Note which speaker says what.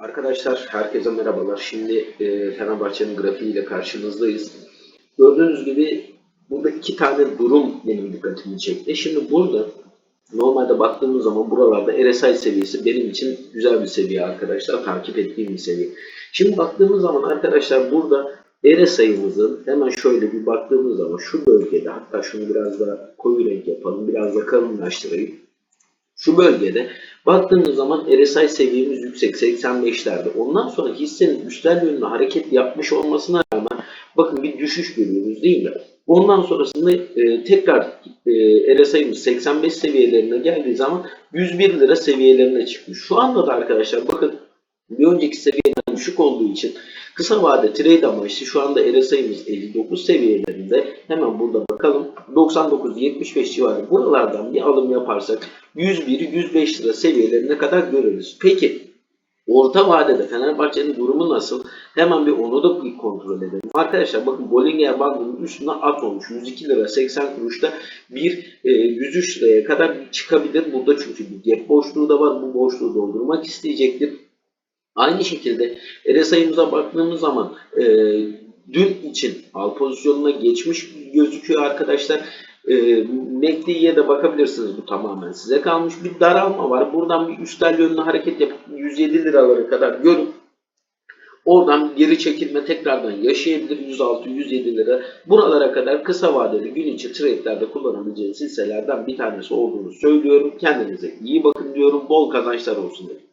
Speaker 1: Arkadaşlar herkese merhabalar. Şimdi e, Fenerbahçe'nin grafiğiyle karşınızdayız. Gördüğünüz gibi burada iki tane durum benim dikkatimi çekti. Şimdi burada normalde baktığımız zaman buralarda RSI seviyesi benim için güzel bir seviye arkadaşlar. Takip ettiğim bir seviye. Şimdi baktığımız zaman arkadaşlar burada RSI'mızın hemen şöyle bir baktığımız zaman şu bölgede hatta şunu biraz daha koyu renk yapalım. Biraz da kalınlaştırayım. Şu bölgede baktığımız zaman RSI seviyemiz yüksek 85'lerde. Ondan sonra hissenin üstel yönlü hareket yapmış olmasına rağmen bakın bir düşüş görüyoruz değil mi? Ondan sonrasında e, tekrar e, RSI'miz 85 seviyelerine geldiği zaman 101 lira seviyelerine çıkmış. Şu anda da arkadaşlar bakın bir önceki seviyeden düşük olduğu için kısa vade trade amaçlı şu anda RSI'miz 59 seviyelerinde. Hemen burada bakalım. 99-75 civarı buralardan bir alım yaparsak 101-105 lira seviyelerine kadar görürüz. Peki orta vadede Fenerbahçe'nin durumu nasıl? Hemen bir onu da bir kontrol edelim. Arkadaşlar bakın Bollinger bandının üstüne at olmuş. 102 lira 80 kuruşta bir e, 103 liraya kadar çıkabilir. Burada çünkü bir gap boşluğu da var. Bu boşluğu doldurmak isteyecektir. Aynı şekilde RSI'mize baktığımız zaman e, dün için al pozisyonuna geçmiş gözüküyor arkadaşlar. E, MACD'ye de bakabilirsiniz bu tamamen size kalmış. Bir daralma var. Buradan bir üstel yönlü hareket yapıp 107 liralara kadar görüp oradan geri çekilme tekrardan yaşayabilir 106-107 lira. Buralara kadar kısa vadeli gün içi trade'lerde kullanabileceğiniz hisselerden bir tanesi olduğunu söylüyorum. Kendinize iyi bakın diyorum. Bol kazançlar olsun dedim.